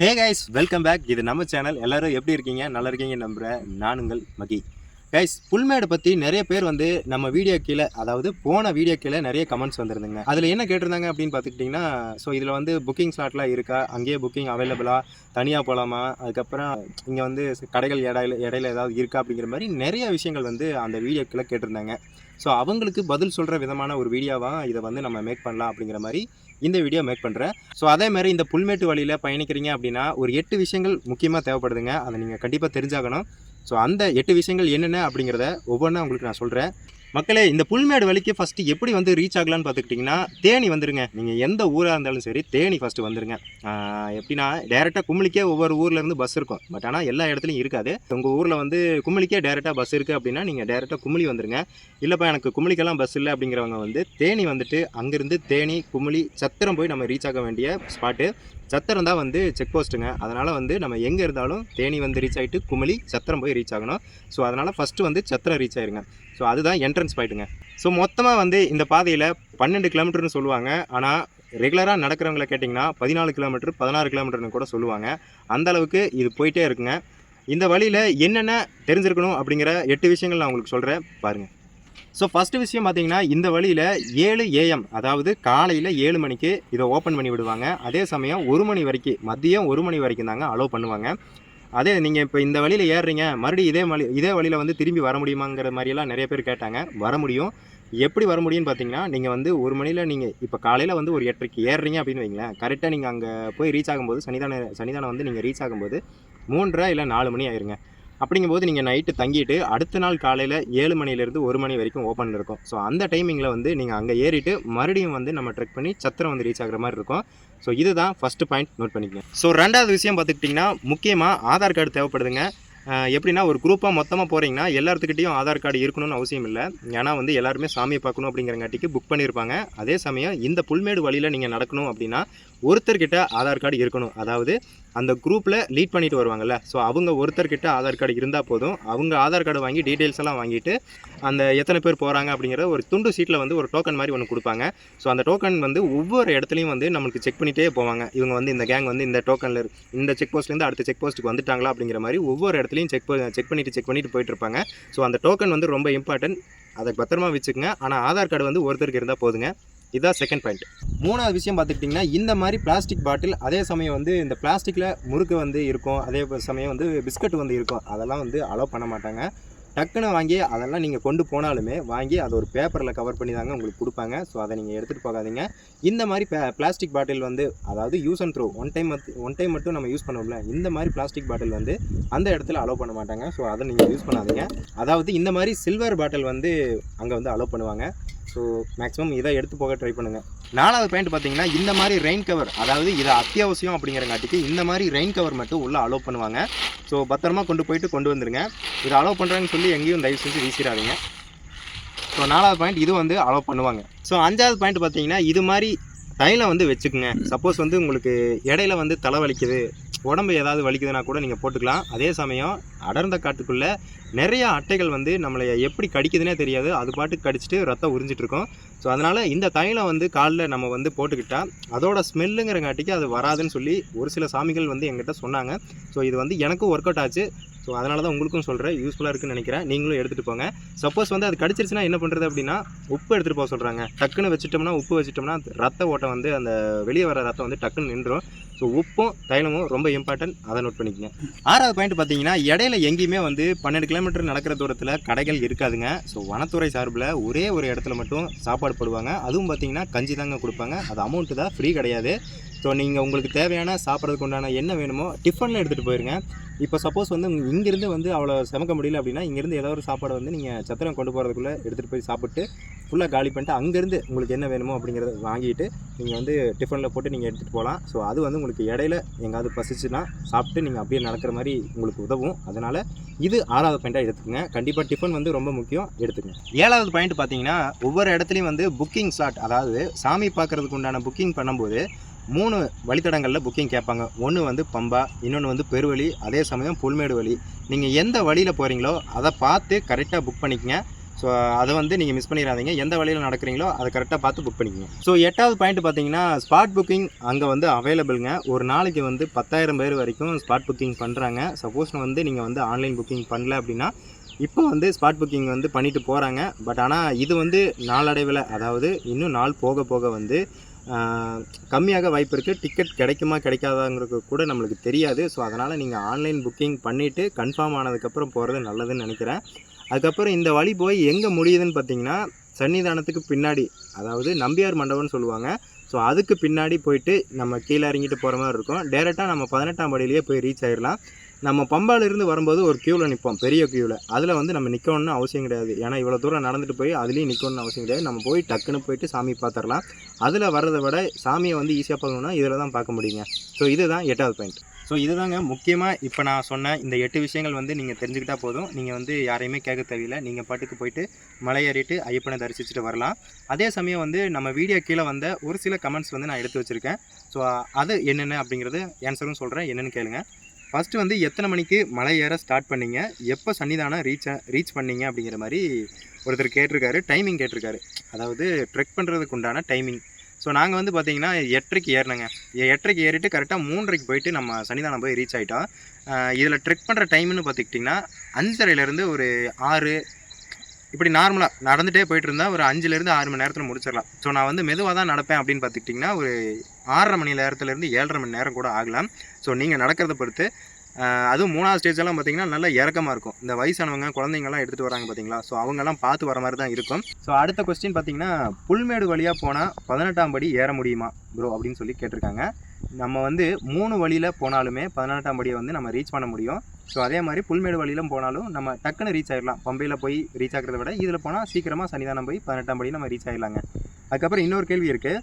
Hey guys welcome back இது நம்ம channel எல்லாரும் எப்படி இருக்கீங்க? நல்லா இருக்கீங்க நம்புகிறேன் நானுங்கள் மகி. கைஸ் புல்மேடை பற்றி நிறைய பேர் வந்து நம்ம வீடியோ கீழே அதாவது போன வீடியோ கீழே நிறைய கமெண்ட்ஸ் வந்திருந்துங்க. அதில் என்ன கேட்டிருந்தாங்க அப்படின்னு பார்த்துக்கிட்டிங்கன்னா ஸோ இதில் வந்து புக்கிங் ஸ்லாட்லாம் இருக்கா? அங்கேயே புக்கிங் அவைலபிளாக தனியாக போகலாமா அதுக்கப்புறம் இங்கே வந்து கடைகள் இடையில இடையில ஏதாவது இருக்கா? அப்படிங்கிற மாதிரி நிறைய விஷயங்கள் வந்து அந்த வீடியோ கீழே கேட்டிருந்தாங்க. ஸோ அவங்களுக்கு பதில் சொல்கிற விதமான ஒரு வீடியோவாக இதை வந்து நம்ம மேக் பண்ணலாம் அப்படிங்கிற மாதிரி இந்த வீடியோ மேக் பண்ணுறேன் ஸோ அதே மாதிரி இந்த புல்மேட்டு வழியில் பயணிக்கிறீங்க அப்படின்னா ஒரு எட்டு விஷயங்கள் முக்கியமாக தேவைப்படுதுங்க. அதை நீங்கள் கண்டிப்பாக தெரிஞ்சாகணும். ஸோ அந்த எட்டு விஷயங்கள் என்னென்ன அப்படிங்கிறத ஒவ்வொன்றா உங்களுக்கு நான் சொல்கிறேன் மக்களே இந்த புல்மேடு வழிக்கு ஃபஸ்ட்டு எப்படி வந்து ரீச் ஆகலான்னு பார்த்துக்கிட்டிங்கன்னா தேனி வந்துருங்க. நீங்கள் எந்த ஊராக இருந்தாலும் சரி தேனி ஃபஸ்ட்டு வந்துருங்க. எப்படின்னா டேரெக்டாக கும்மிளிக்கே ஒவ்வொரு ஊர்லேருந்து பஸ் இருக்கும். பட் ஆனால் எல்லா இடத்துலையும் இருக்காது. உங்கள் ஊரில் வந்து கும்மிளிக்கே டேரெக்டாக பஸ் இருக்குது அப்படின்னா நீங்கள் டேரெக்டாக கும்மிளி வந்துருங்க. இல்லைப்பா எனக்கு கும்மிளிக்கெல்லாம் பஸ் இல்லை அப்படிங்கிறவங்க வந்து தேனி வந்துட்டு அங்கேருந்து தேனி கும்மிளி சத்திரம் போய் நம்ம ரீச் ஆக வேண்டிய ஸ்பாட்டு சத்திரம் தான் வந்து செக் போஸ்ட்டுங்க அதனால் வந்து நம்ம எங்கே இருந்தாலும் தேனி வந்து ரீச் ஆகிட்டு குமிளி சத்திரம் போய் ரீச் ஆகணும். ஸோ அதனால் ஃபஸ்ட்டு வந்து சத்திரம் ரீச் ஆயிருங்க. ஸோ அதுதான் என்ட்ரன்ஸ் பாயிண்ட்டுங்க ஸோ மொத்தமாக வந்து இந்த பாதையில் பன்னெண்டு கிலோமீட்டர்னு சொல்லுவாங்க. ஆனால் ரெகுலராக நடக்கிறவங்கள கேட்டிங்கன்னா பதினாலு கிலோமீட்டர் பதினாறு கிலோமீட்டர்னு கூட சொல்லுவாங்க. அந்த அளவுக்கு இது போயிட்டே இருக்குங்க. இந்த வழியில் என்னென்ன தெரிஞ்சிருக்கணும் அப்படிங்கிற எட்டு விஷயங்கள் நான் உங்களுக்கு சொல்கிறேன் பாருங்கள் ஸோ ஃபஸ்ட்டு விஷயம் பார்த்தீங்கன்னா இந்த வழியில் ஏழு ஏஎம் அதாவது காலையில் ஏழு மணிக்கு இதை ஓப்பன் பண்ணி விடுவாங்க. அதே சமயம் ஒரு மணி வரைக்கும் மதியம் ஒரு மணி வரைக்கும் தாங்க அலோவ் பண்ணுவாங்க. அதே நீங்கள் இப்போ இந்த வழியில் ஏறுறீங்க மறுபடியும் இதே வழி இதே வழியில் வந்து திரும்பி வர முடியுமாங்கிற மாதிரியெல்லாம் நிறைய பேர் கேட்டாங்க. வர முடியும். எப்படி வர முடியும்னு பார்த்தீங்கன்னா நீங்கள் வந்து ஒரு மணியில் நீங்கள் இப்போ காலையில் வந்து ஒரு எட்டரைக்கு ஏறுறீங்க அப்படின்னு வைங்களேன். கரெக்டாக நீங்கள் அங்கே போய் ரீச் ஆகும்போது சனிதான சனிதானம் வந்து நீங்கள் ரீச் ஆகும்போது மூன்றரை இல்லை நாலு மணி ஆயிருங்க. அப்படிங்கும்போது நீங்கள் நைட்டு தங்கிட்டு அடுத்த நாள் காலையில் ஏழு மணிலேருந்து ஒரு மணி வரைக்கும் ஓப்பன் இருக்கும். ஸோ அந்த டைமிங்கில் வந்து நீங்கள் அங்கே ஏறிட்டு மறுபடியும் வந்து நம்ம ட்ரெக் பண்ணி சத்திரம் வந்து ரீச் ஆகுற மாதிரி இருக்கும். ஸோ இதுதான் ஃபஸ்ட்டு பாயிண்ட் நோட் பண்ணிக்கோங்க. ஸோ ரெண்டாவது விஷயம் பார்த்துக்கிட்டிங்கன்னா முக்கியமாக ஆதார் கார்டு தேவைப்படுதுங்க. எப்படின்னா ஒரு குரூப்பாக மொத்தமாக போகிறீங்கன்னா எல்லாத்துக்கிட்டையும் ஆதார் கார்டு இருக்கணும்னு அவசியம் இல்லை. ஏன்னா வந்து எல்லாருமே சாமியை பார்க்கணும் அப்படிங்கிறங்காட்டிக்கு புக் பண்ணியிருப்பாங்க அதே சமயம் இந்த புல்மேடு வழியில் நீங்கள் நடக்கணும் அப்படின்னா ஒருத்தர்கிட்ட ஆதார் கார்டு இருக்கணும். அதாவது அந்த குரூப்பில் லீட் பண்ணிட்டு வருவாங்கல்ல. ஸோ அவங்க ஒருத்தர்கிட்ட ஆதார் கார்டு இருந்தால் போதும். அவங்க ஆதார் கார்டு வாங்கி டீட்டெயில்ஸ் எல்லாம் வாங்கிட்டு அந்த எத்தனை பேர் போகிறாங்க அப்படிங்கிற ஒரு துண்டு சீட்டில் வந்து ஒரு டோக்கன் மாதிரி ஒன்று கொடுப்பாங்க. ஸோ அந்த டோக்கன் வந்து ஒவ்வொரு இடத்துலையும் வந்து நம்மளுக்கு செக் பண்ணிகிட்டே போவாங்க. இவங்க வந்து இந்த கேங் வந்து இந்த டோக்கனில் இந்த செக் போஸ்ட்லேருந்து அடுத்த செக் போஸ்ட்டுக்கு வந்துட்டாங்களா அப்படிங்கிற மாதிரி ஒவ்வொரு இடத்துலையும் செக் செக் பண்ணிவிட்டு செக் பண்ணிட்டு போயிட்டு இருப்பாங்க. ஸோ அந்த டோக்கன் வந்து ரொம்ப இம்பார்ட்டன்ட் அதை பத்திரமா வச்சுக்கோங்க. ஆனால் ஆதார் கார்டு வந்து ஒருத்தருக்கு இருந்தால் போதுங்க. இதுதான் செகண்ட் பாயிண்ட் மூணாவது விஷயம் பார்த்துக்கிட்டிங்கன்னா இந்த மாதிரி பிளாஸ்டிக் பாட்டில் அதே சமயம் வந்து இந்த பிளாஸ்டிக்கில் முறுக்கு வந்து இருக்கும் அதே சமயம் வந்து பிஸ்கட் வந்து இருக்கும். அதெல்லாம் வந்து அலோவ் பண்ண மாட்டாங்க. டக்குன்னு வாங்கி அதெல்லாம் நீங்கள் கொண்டு போனாலுமே வாங்கி அதை ஒரு பேப்பரில் கவர் பண்ணி தாங்க உங்களுக்கு கொடுப்பாங்க. ஸோ அதை நீங்கள் எடுத்துகிட்டு போகாதீங்க. இந்த மாதிரி பிளாஸ்டிக் பாட்டில் வந்து அதாவது use and throw one time one time மட்டும் நம்ம யூஸ் பண்ணுவோம்ல இந்த மாதிரி பிளாஸ்டிக் பாட்டில் வந்து அந்த இடத்துல அலோவ் பண்ண மாட்டாங்க. ஸோ அதை நீங்கள் யூஸ் பண்ணாதீங்க. அதாவது இந்த மாதிரி சில்வர் பாட்டில் வந்து அங்கே வந்து அலோவ் பண்ணுவாங்க. ஸோ மேக்ஸிமம் இதை எடுத்து போக ட்ரை பண்ணுங்கள் நாலாவது பாயிண்ட் பார்த்தீங்கன்னா இந்த மாதிரி ரெயின் கவர் அதாவது இது அத்தியாவசியம் அப்படிங்கிறங்காட்டிக்கு இந்த மாதிரி ரெயின் கவர் மட்டும் உள்ளே அலோவ் பண்ணுவாங்க. ஸோ பத்திரமா கொண்டு போயிட்டு கொண்டு வந்துருங்க. இதை அலோவ் பண்ணுறாங்கன்னு சொல்லி எங்கேயும் தயவு செஞ்சு வீசிடாதீங்க. ஸோ நாலாவது பாயிண்ட் இது வந்து அலோவ் பண்ணுவாங்க. ஸோ அஞ்சாவது பாயிண்ட் பார்த்தீங்கன்னா இது மாதிரி தைலம் வந்து வச்சுக்கோங்க. சப்போஸ் வந்து உங்களுக்கு இடையில வந்து தலை வலிக்குது. உடம்பு ஏதாவது வலிக்குதுன்னா கூட நீங்கள் போட்டுக்கலாம். அதே சமயம் அடர்ந்த காட்டுக்குள்ளே நிறைய அட்டைகள் வந்து நம்மளை எப்படி கடிக்குதுன்னே தெரியாது. அது பாட்டுக்கு கடிச்சிட்டு ரத்தம் உறிஞ்சிட்ருக்கோம் ஸோ அதனால் இந்த தைலம் வந்து காலில் நம்ம வந்து போட்டுக்கிட்டால் அதோட ஸ்மெல்லுங்கிறங்காட்டிக்கு அது வராதுன்னு சொல்லி ஒரு சில சாமிகள் வந்து எங்கிட்ட சொன்னாங்க. ஸோ இது வந்து எனக்கும் ஒர்க் அவுட் ஆச்சு. ஸோ அதனால தான் உங்களுக்கும் சொல்கிறேன் யூஸ்ஃபுல்லாக இருக்குன்னு நினைக்கிறேன். நீங்களும் எடுத்துகிட்டு போங்க. சப்போஸ் வந்து அது கடிச்சிருச்சுன்னா என்ன பண்ணுறது அப்படின்னா உப்பு எடுத்துகிட்டு போக சொல்கிறாங்க டக்குன்னு வச்சுட்டோம்னா உப்பு வச்சுட்டோம்னா ரத்த ஓட்டம் வந்து அந்த வெளியே வர ரத்தம் வந்து டக்குன்னு நின்றும் ஸோ உப்பும் தைலமும் ரொம்ப இம்பார்ட்டன்ட் அதை நோட் பண்ணிக்கங்க. ஆறாவது பாயிண்ட் பார்த்தீங்கன்னா இடையில எங்கேயுமே வந்து பன்னெண்டு கிலோமீட்டர் நடக்கிற தூரத்தில் கடைகள் இருக்காதுங்க. ஸோ வனத்துறை சார்பில் ஒரே ஒரு இடத்துல மட்டும் சாப்பாடு போடுவாங்க. அதுவும் பார்த்தீங்கன்னா கஞ்சி தாங்க கொடுப்பாங்க. அது அமௌண்ட்டு தான் ஃப்ரீ கிடையாது. ஸோ நீங்கள் உங்களுக்கு தேவையான சாப்பிட்றதுக்கு உண்டான என்ன வேணுமோ டிஃபனில் எடுத்துகிட்டு போயிருங்க. இப்போ சப்போஸ் வந்து இங்கேருந்து வந்து அவ்வளோ சமைக்க முடியல அப்படின்னா இங்கேருந்து ஏதோ ஒரு சாப்பாடை வந்து நீங்கள் சத்திரம் கொண்டு போகிறதுக்குள்ளே எடுத்துகிட்டு போய் சாப்பிட்டு ஃபுல்லாக காலி பண்ணிட்டு அங்கேருந்து உங்களுக்கு என்ன வேணுமோ அப்படிங்கிறத வாங்கிட்டு நீங்கள் வந்து டிஃபனில் போட்டு நீங்கள் எடுத்துகிட்டு போகலாம் ஸோ அது வந்து உங்களுக்கு இடையில எங்காவது பசிச்சுன்னா சாப்பிட்டு நீங்கள் அப்படியே நடக்கிற மாதிரி உங்களுக்கு உதவும். அதனால் இது ஆறாவது பாயிண்ட்டாக எடுத்துக்கங்க. கண்டிப்பாக டிஃபன் வந்து ரொம்ப முக்கியம். எடுத்துக்கங்க. ஏழாவது பாயிண்ட் பார்த்தீங்கன்னா ஒவ்வொரு இடத்துலையும் வந்து புக்கிங் ஸ்லாட் அதாவது சாமி பார்க்கறதுக்கு உண்டான புக்கிங் பண்ணும்போது மூணு வழித்தடங்களில் புக்கிங் கேட்பாங்க. ஒன்று வந்து பம்பா இன்னொன்று வந்து பெருவழி அதே சமயம் புல்மேடு வழி. நீங்கள் எந்த வழியில் போகிறீங்களோ அதை பார்த்து கரெக்டாக புக் பண்ணிக்கங்க. ஸோ அதை வந்து நீங்கள் மிஸ் பண்ணிடாதீங்க. எந்த வழியில் நடக்கிறீங்களோ அதை கரெக்டாக பார்த்து புக் பண்ணிக்கோங்க. ஸோ எட்டாவது பாயிண்ட் பார்த்தீங்கன்னா ஸ்பாட் புக்கிங் அங்கே வந்து அவைலபிள்ங்க ஒரு நாளைக்கு வந்து பத்தாயிரம் பேர் வரைக்கும் ஸ்பாட் புக்கிங் பண்ணுறாங்க சப்போஸ் வந்து நீங்கள் வந்து ஆன்லைன் புக்கிங் பண்ணல அப்படின்னா இப்போ வந்து ஸ்பாட் புக்கிங் வந்து பண்ணிட்டு போகிறாங்க பட் ஆனால் இது வந்து நாளடைவில் அதாவது இன்னும் நாள் போக போக வந்து கம்மியாக வாய்ப்பு இருக்குது டிக்கெட் கிடைக்குமா கிடைக்காதாங்கிறது கூட நம்மளுக்கு தெரியாது. ஸோ அதனால் நீங்கள் ஆன்லைன் புக்கிங் பண்ணிவிட்டு கன்ஃபார்ம் ஆனதுக்கப்புறம் போகிறது நல்லதுன்னு நினைக்கிறேன். அதுக்கப்புறம் இந்த வழி போய் எங்கே முடியுதுன்னு பார்த்தீங்கன்னா சன்னிதானத்துக்கு பின்னாடி அதாவது நம்பியார் மண்டபம்னு சொல்லுவாங்க. ஸோ அதுக்கு பின்னாடி போயிட்டு நம்ம கீழே இறங்கிட்டு போகிற மாதிரி இருக்கும். டேரெக்டாக நம்ம பதினெட்டாம் படியிலேயே போய் ரீச் ஆயிடலாம் நம்ம பம்பாலிருந்து வரும்போது ஒரு க்யூவில் நிற்போம் பெரிய க்யூவில் அதில் வந்து நம்ம நிற்கணும்னு அவசியம் கிடையாது. ஏன்னா இவ்வளோ தூரம் நடந்துட்டு போய் அதுலேயும் நிற்கணும்னு அவசியம் கிடையாது. நம்ம போய் டக்குன்னு போயிட்டு சாமி பார்த்துடலாம். அதில் வர்றதை விட சாமியை வந்து ஈஸியாக பார்க்கணும்னா இதில் தான் பார்க்க முடியுங்க. ஸோ இதுதான் எட்டாவது பாயிண்ட் ஸோ இதுதாங்க முக்கியமாக இப்போ நான் சொன்ன இந்த எட்டு விஷயங்கள் வந்து நீங்கள் தெரிஞ்சுக்கிட்டா போதும். நீங்கள் வந்து யாரையுமே கேட்க தேவையில்லை. நீங்கள் பாட்டுக்கு போயிட்டு மலையேறிட்டு ஐயப்பனை தரிசிச்சுட்டு வரலாம். அதே சமயம் வந்து நம்ம வீடியோ கீழே வந்த ஒரு சில கமெண்ட்ஸ் வந்து நான் எடுத்து வச்சுருக்கேன். ஸோ அது என்னென்ன அப்படிங்கிறது ஆன்சரும் சொல்கிறேன் என்னென்னு கேளுங்க. ஃபஸ்ட்டு வந்து எத்தனை மணிக்கு மலை ஏற ஸ்டார்ட் பண்ணீங்க? எப்போ சன்னிதானம் ரீச் ரீச் பண்ணீங்க அப்படிங்கிற மாதிரி ஒருத்தர் கேட்டிருக்காரு டைமிங் கேட்டிருக்காரு. அதாவது ட்ரெக் பண்ணுறதுக்கு உண்டான டைமிங் ஸோ நாங்கள் வந்து பார்த்தீங்கன்னா எட்டரைக்கு ஏறினங்க. எட்டரைக்கு ஏறிட்டு கரெக்டாக மூன்றரைக்கு போயிட்டு நம்ம சன்னிதானம் போய் ரீச் ஆகிட்டோம் இதில் ட்ரெக் பண்ணுற டைம்னு பார்த்துக்கிட்டிங்கன்னா அஞ்சரைலேருந்து ஒரு ஆறு இப்படி நார்மலாக நடந்துகிட்டே போயிட்டு இருந்தால் ஒரு அஞ்சுலேருந்து ஆறு மணி நேரத்தில் முடிச்சிடலாம். ஸோ நான் வந்து மெதுவாக தான் நடப்பேன் அப்படின்னு பார்த்துக்கிட்டிங்கன்னா ஒரு ஆறரை மணி நேரத்துலேருந்து ஏழரை மணி நேரம் கூட ஆகலாம் ஸோ நீங்கள் நடக்கிறத பொறுத்து அதுவும் மூணாவது ஸ்டேஜ்லாம் பார்த்தீங்கன்னா நல்லா இறக்கமாக இருக்கும். இந்த வயசானவங்க குழந்தைங்கலாம் எடுத்துகிட்டு வராங்க பார்த்தீங்களா ஸோ அவங்கெல்லாம் பார்த்து வர மாதிரி தான் இருக்கும். ஸோ அடுத்த கொஸ்டின் பார்த்தீங்கன்னா புல்மேடு வழியாக போனால் பதினெட்டாம் படி ஏற முடியுமா ப்ரோ அப்படின்னு சொல்லி கேட்டிருக்காங்க. நம்ம வந்து மூணு வழியில் போனாலுமே பதினெட்டாம் படியை வந்து நம்ம ரீச் பண்ண முடியும். ஸோ அதே மாதிரி புல்மேடு வழியிலும் போனாலும் நம்ம டக்குன்னு ரீச் ஆயிடலாம் பம்பையில் போய் ரீச் ஆகிறத விட இதில் போனால் சீக்கிரமாக சன்னிதானம் போய் பதினெட்டாம் படி நம்ம ரீச் ஆகிடலாங்க அதுக்கப்புறம் இன்னொரு கேள்வி இருக்குது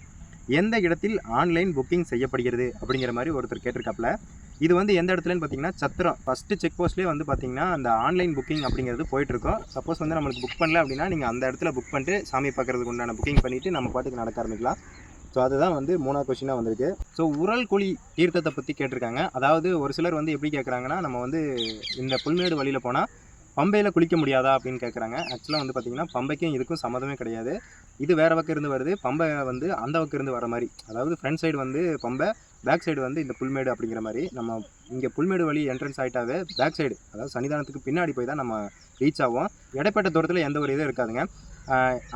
எந்த இடத்தில் ஆன்லைன் புக்கிங் செய்யப்படுகிறது அப்படிங்கிற மாதிரி ஒருத்தர் கேட்டிருக்காப்புல. இது வந்து எந்த இடத்துலன்னு பார்த்தீங்கன்னா சத்திரம். ஃபஸ்ட்டு செக் போஸ்ட்லேயே வந்து பார்த்தீங்கன்னா அந்த ஆன்லைன் புக்கிங் அப்படிங்கிறது போயிட்டுருக்கோம். சப்போஸ் வந்து நம்மளுக்கு புக் பண்ணல அப்படின்னா நீங்கள் அந்த இடத்துல புக் பண்ணிட்டு சாமி பார்க்குறதுக்கு உண்டான புக்கிங் பண்ணிவிட்டு நம்ம பாட்டுக்கு நடக்க ஆரம்பிக்கலாம். ஸோ அதுதான் வந்து மூணாவது கொஷினாக வந்திருக்கு. ஸோ உரல் குழி தீர்த்தத்தை பற்றி கேட்டிருக்காங்க. அதாவது ஒரு சிலர் வந்து எப்படி கேட்குறாங்கன்னா நம்ம வந்து இந்த புல்மேடு வழியில் போனால் பம்பையில் குளிக்க முடியாதா அப்படின்னு கேட்குறாங்க ஆக்சுவலாக வந்து பார்த்தீங்கன்னா பம்பைக்கும் இதுக்கும் சம்மந்தமே கிடையாது. இது வேறு பக்கம் இருந்து வருது. பம்பை வந்து அந்த பக்கம் இருந்து வர மாதிரி. அதாவது ஃப்ரண்ட் சைடு வந்து பம்பை பேக் சைடு வந்து இந்த புல்மேடு அப்படிங்கிற மாதிரி. நம்ம இங்கே புல்மேடு வழி என்ட்ரன்ஸ் ஆகிட்டாவே பேக் சைடு அதாவது சன்னிதானத்துக்கு பின்னாடி போய் தான் நம்ம ரீச் ஆகும் இடைப்பட்ட தூரத்தில் எந்த ஒரு இதுவும் இருக்காதுங்க.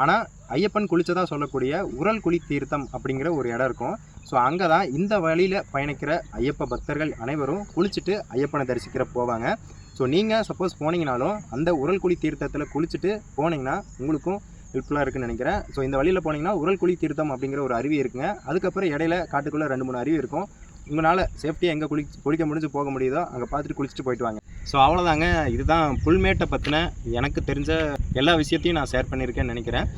ஆனால் ஐயப்பன் குளித்ததாக சொல்லக்கூடிய உரல் குழி தீர்த்தம் அப்படிங்கிற ஒரு இடம் இருக்கும். ஸோ அங்கே தான் இந்த வழியில் பயணிக்கிற ஐயப்ப பக்தர்கள் அனைவரும் குளிச்சுட்டு ஐயப்பனை தரிசிக்கிற போவாங்க. ஸோ நீங்கள் சப்போஸ் போனீங்கனாலும் அந்த உரல் குழி தீர்த்தத்தில் குளிச்சுட்டு போனீங்கன்னா உங்களுக்கும் ஹெல்ப்ஃபுல்லாக இருக்குன்னு நினைக்கிறேன். ஸோ இந்த வழியில் போனீங்கன்னா உரல் குழி தீர்த்தம் அப்படிங்கிற ஒரு அருவி இருக்குங்க. அதுக்கப்புறம் இடையில காட்டுக்குள்ளே ரெண்டு மூணு அருவி இருக்கும். உங்களால் சேஃப்டியாக எங்கே குளி குளிக்க முடிஞ்சு போக முடியுதோ அங்கே பார்த்துட்டு குளிச்சுட்டு போயிட்டு வாங்க. ஸோ அவ்வளோதாங்க இதுதான் புல்மேட்டை பற்றின எனக்கு தெரிஞ்ச எல்லா விஷயத்தையும் நான் ஷேர் பண்ணியிருக்கேன்னு நினைக்கிறேன்.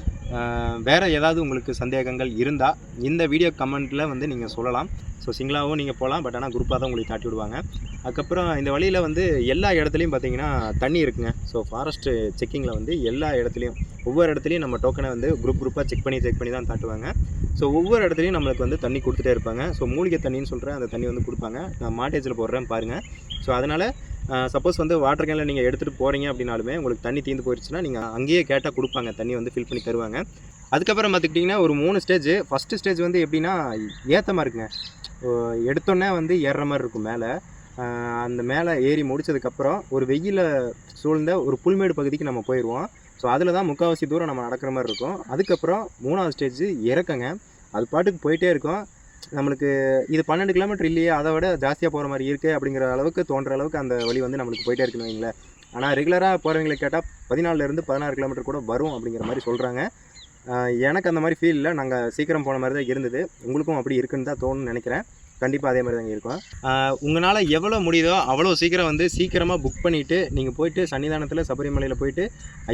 வேறு ஏதாவது உங்களுக்கு சந்தேகங்கள் இருந்தால் இந்த வீடியோ கமெண்ட்டில் வந்து நீங்கள் சொல்லலாம். ஸோ சிங்கிளாகவும் நீங்கள் போகலாம் பட் ஆனால் குரூப்பாக தான் உங்களுக்கு காட்டி விடுவாங்க. அதுக்கப்புறம் இந்த வழியில் வந்து எல்லா இடத்துலையும் பார்த்தீங்கன்னா தண்ணி இருக்குங்க. ஸோ ஃபாரஸ்ட்டு செக்கிங்கில் வந்து எல்லா இடத்துலையும் ஒவ்வொரு இடத்துலையும் நம்ம டோக்கனை வந்து குரூப் குரூப்பாக செக் பண்ணி செக் பண்ணி தான் காட்டுவாங்க ஸோ ஒவ்வொரு இடத்துலையும் நம்மளுக்கு வந்து தண்ணி கொடுத்துட்டே இருப்பாங்க. ஸோ மூலிகை தண்ணின்னு சொல்கிற அந்த தண்ணி வந்து கொடுப்பாங்க. நான் மாட்டேஜில் போடுறேன் பாருங்கள் ஸோ அதனால் சப்போஸ் வந்து வாட்டர் கேனில் நீங்கள் எடுத்துகிட்டு போகிறீங்க அப்படின்னாலுமே உங்களுக்கு தண்ணி தீர்ந்து போயிடுச்சுன்னா நீங்கள் அங்கேயே கேட்டால் கொடுப்பாங்க. தண்ணி வந்து ஃபில் பண்ணி தருவாங்க. அதுக்கப்புறம் பார்த்துக்கிட்டிங்கன்னா ஒரு மூணு ஸ்டேஜ் ஃபஸ்ட்டு ஸ்டேஜ் வந்து எப்படின்னா ஏத்தமாக இருக்குங்க. எடுத்தோன்னே வந்து ஏறுற மாதிரி இருக்கும் மேலே. அந்த மேலே ஏறி முடிச்சதுக்கப்புறம் ஒரு வெயில சூழ்ந்த ஒரு புல்மேடு பகுதிக்கு நம்ம போயிடுவோம் ஸோ அதில் தான் முக்கால்வாசி தூரம் நம்ம நடக்கிற மாதிரி இருக்கும். அதுக்கப்புறம் மூணாவது ஸ்டேஜ் இறக்கங்க. அது பாட்டுக்கு போயிட்டே இருக்கும். நம்மளுக்கு இது பன்னெண்டு கிலோமீட்டர் இல்லையே அதை விட ஜாஸ்தியாக போகிற மாதிரி இருக்குது அப்படிங்கிற அளவுக்கு தோன்ற அளவுக்கு அந்த வழி வந்து நம்மளுக்கு போயிட்டே இருக்குன்னு வைங்களேன் ஆனால் ரெகுலராக போகிறவங்களை கேட்டால் பதினாலுலேருந்து பதினாறு கிலோமீட்டர் கூட வரும் அப்படிங்கிற மாதிரி சொல்கிறாங்க எனக்கு அந்த மாதிரி ஃபீல் இல்லை. நாங்கள் சீக்கிரம் போன மாதிரி தான் இருந்தது. உங்களுக்கும் அப்படி இருக்குன்னு தான் தோணுன்னு நினைக்கிறேன். கண்டிப்பாக அதே மாதிரி தாங்க இருக்கும். உங்களால் எவ்வளோ முடியுதோ அவ்வளோ சீக்கிரம் வந்து சீக்கிரமாக புக் பண்ணிவிட்டு நீங்கள் போயிட்டு சன்னிதானத்தில் சபரிமலையில் போயிட்டு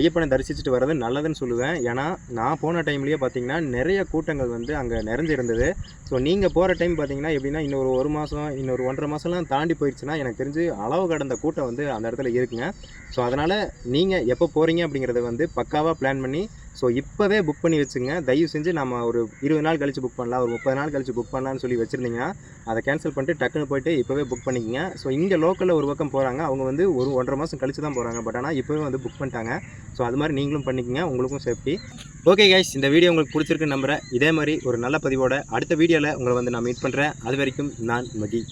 ஐயப்பனை தரிசிச்சுட்டு வர்றது நல்லதுன்னு சொல்லுவேன். ஏன்னா நான் போன டைம்லேயே பார்த்தீங்கன்னா நிறைய கூட்டங்கள் வந்து அங்கே நிறைஞ்சிருந்தது. ஸோ நீங்கள் போகிற டைம் பார்த்தீங்கன்னா எப்படின்னா இன்னொரு ஒரு மாதம் இன்னொரு ஒன்றரை மாதம்லாம் தாண்டி போயிடுச்சுன்னா எனக்கு தெரிஞ்சு அளவு கடந்த கூட்டம் வந்து அந்த இடத்துல இருக்குங்க. ஸோ அதனால் நீங்கள் எப்போ போகிறீங்க அப்படிங்கிறத வந்து பக்காவாக பிளான் பண்ணி ஸோ இப்போவே புக் பண்ணி வச்சுங்க. தயவு செஞ்சு நம்ம ஒரு இருபது நாள் கழிச்சு புக் பண்ணலாம். ஒரு முப்பது நாள் கழித்து புக் பண்ணலான்னு சொல்லி வச்சுருந்தீங்கன்னா அதை கேன்சல் பண்ணிட்டு டக்குன்னு போயிட்டு இப்போவே புக் பண்ணிக்கங்க. ஸோ இங்கே லோக்கலில் ஒரு பக்கம் போகிறாங்க அவங்க வந்து ஒரு ஒன்றரை மாதம் கழிச்சு தான் போகிறாங்க பட் ஆனால் இப்போவே வந்து புக் பண்ணிட்டாங்க. ஸோ அது மாதிரி நீங்களும் பண்ணிக்கங்க. உங்களுக்கும் சேஃப்டி ஓகே கைஸ் இந்த வீடியோ உங்களுக்கு பிடிச்சிருக்கு நம்புகிறேன் இதே மாதிரி ஒரு நல்ல பதிவோட அடுத்த வீடியோவில் உங்களை வந்து நான் மீட் பண்ணுறேன் அது வரைக்கும் நான் மகி